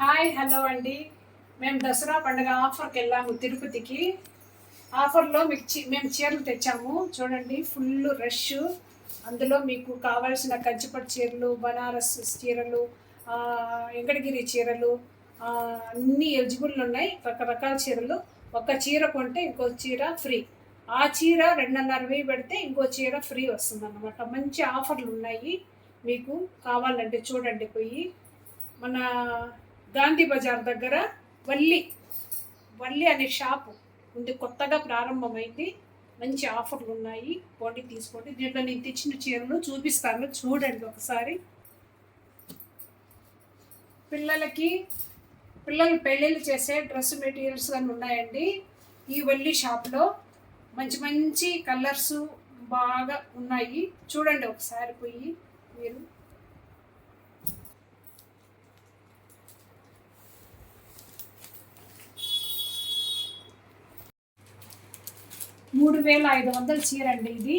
Hi hello అండి. మేము దసరా పండుగ ఆఫర్కి వెళ్ళాము తిరుపతికి. ఆఫర్లో మీకు చీ- మేము చీరలు తెచ్చాము. చూడండి ఫుల్ రష్. అందులో మీకు కావాల్సిన కంచిపట్టు చీరలు బనారస్ చీరలు వెంకటగిరి చీరలు అన్ని ఎలిజిబుల్ ఉన్నాయి. రకరకాల చీరలు. ఒక చీర కొంటే ఇంకో చీర ఫ్రీ. ఆ చీర రెండున్నర వెయ్యి పెడితే ఇంకో చీర ఫ్రీ వస్తుంది అన్నమాట మంచి ఆఫర్లు ఉన్నాయి. మీకు కావాలంటే చూడండి పోయి. మన గాంధీ బజార్ దగ్గర వల్లి వల్లి అనే షాపు ఉంది. కొత్తగా ప్రారంభమైంది. మంచి ఆఫర్లు ఉన్నాయి. పోండి తీసుకోండి. దీంట్లో నేను తెచ్చిన చీరలు చూపిస్తాను. చూడండి ఒకసారి. పిల్లలకి పిల్లలు పెళ్ళిళ్ళు చేసే డ్రెస్ మెటీరియల్స్ అని ఉన్నాయండి. ఈ వల్లి షాప్లో మంచి మంచి కలర్స్ బాగా ఉన్నాయి. చూడండి ఒకసారి పోయి మీరు. మూడు వేల ఐదు వందల చీర అండి ఇది.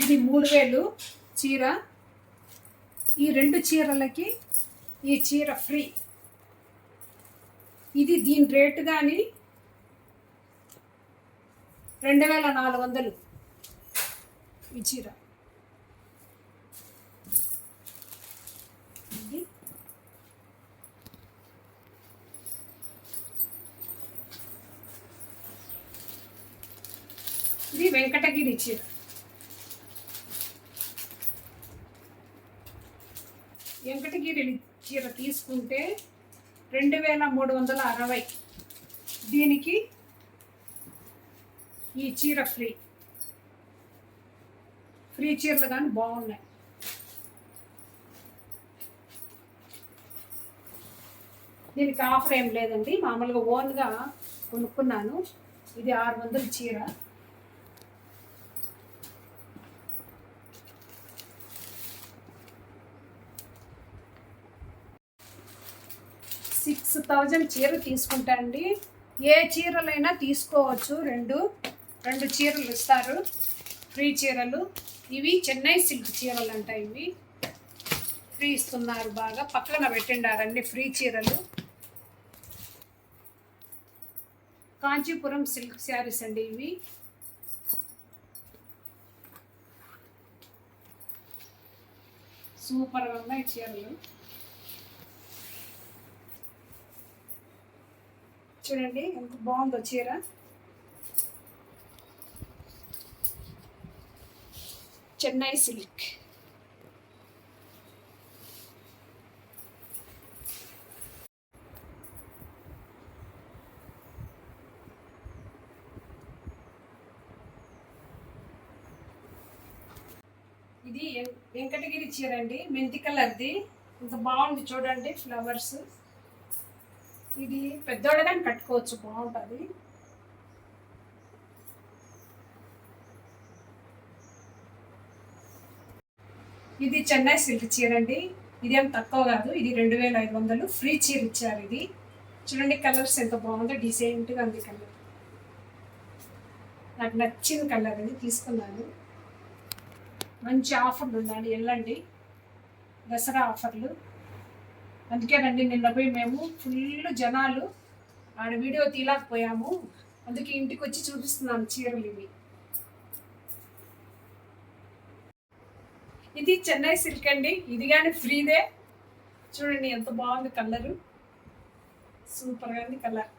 ఇది మూడు వేలు చీర. ఈ రెండు చీరలకి ఈ చీర ఫ్రీ. ఇది దీని రేటు కానీ రెండు వేల నాలుగు వందలు ఈ చీర. ఇది వెంకటగిరి చీర. వెంకటగిరి చీర తీసుకుంటే రెండు వేల మూడు వందల అరవై. దీనికి ఈ చీర ఫ్రీ. ఫ్రీ చీరలు కానీ బాగున్నాయి. దీనికి ఆఫర్ ఏం లేదండి. మామూలుగా ఓన్గా కొనుక్కున్నాను. ఇది ఆరు వందల చీర. సిక్స్ థౌజండ్ చీర తీసుకుంటా అండి. ఏ చీరలైనా తీసుకోవచ్చు. రెండు రెండు చీరలు ఇస్తారు. ఫ్రీ చీరలు. ఇవి చెన్నై సిల్క్ చీరలు అంట ఇవి. ఫ్రీ ఇస్తున్నారు బాగా. పక్కన పెట్టిండారండి ఫ్రీ చీరలు. కాంచీపురం సిల్క్ శారీస్ అండి ఇవి. సూపర్గా ఉన్నాయి చీరలు. చూడండి ఎంత బాగుందో చీర. చెన్నై సిల్క్. ఇది వెంకటగిరి చీర అండి మెంతి కలర్ది. ఇంత బాగుంది చూడండి ఫ్లవర్స్. ఇది పెద్దోళ్ళగానే కట్టుకోవచ్చు బాగుంటుంది. ఇది చెన్నై సిల్క్ చీర అండి ఇదేం తక్కువ కాదు ఇది రెండు వేల ఐదు వందలు. ఫ్రీ చీర ఇచ్చారు ఇది. చూడండి కలర్స్ ఎంత బాగుందో డిసెంట్గా ఉంది కలర్. నాకు నచ్చిన కలర్ అది తీసుకున్నాను. మంచి ఆఫర్లు ఉండాలి వెళ్ళండి. దసరా ఆఫర్లు. అందుకేనండి నిన్న పోయి మేము ఫుల్ జనాలు ఆడ వీడియో తీయలేకపోయాము. అందుకే ఇంటికి వచ్చి చూపిస్తున్నాను చీరలు ఇవి. ఇది చెన్నై సిల్క్ అండి. ఇది కానీ ఫ్రీదే. చూడండి ఎంత బాగుంది కలరు. సూపర్గా ఉంది కలర్.